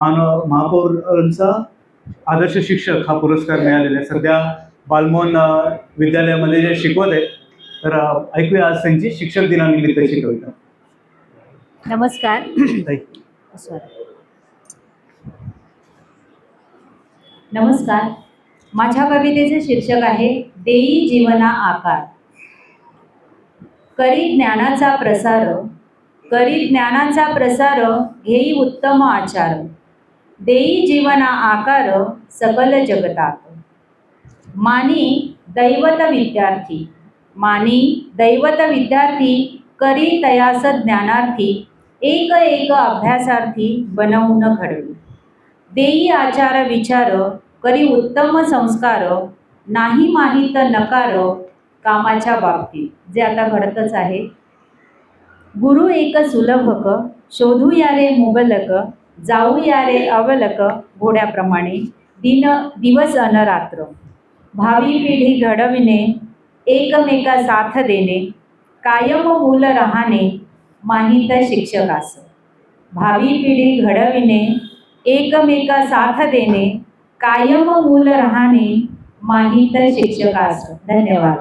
मानव महापौरांचा आदर्श शिक्षक हा पुरस्कार मिळालेला आहे. सध्या बालमोहन विद्यालयामध्ये जे शिकवत आहेत तर ऐकूया आज त्यांची शिक्षक दिनानिमित्त कविता नमस्कार. नमस्कार. माझ्या कवितेचे शीर्षक आहे देई जीवना आकार. करी ज्ञानाचा प्रसार करी ज्ञानाचा प्रसार घेई उत्तम आचार. देई जीवना आकार सकल जगतात. मानी दैवत विद्यार्थी मानी दैवत विद्यार्थी करी तयास ज्ञानार्थी एक एक अभ्यासार्थी बनवून घडवी. देई आचार विचार करी उत्तम संस्कार नाही माहीत नकार कामाच्या बाबतीत. जे आता घडतच आहे. गुरु एक सुलभक शोधू या रे मुबलक जाऊ या रे अवलक घोड्याप्रमाणे. दिन दिवस अन रात्र. भावी पिढी घडविणे एकमेका साथ देणे कायम मूल राहणे माहीत शिक्षकास. भावी पिढी घडविणे एकमेका साथ देणे कायम मूल राहणे माहीत शिक्षकास. धन्यवाद.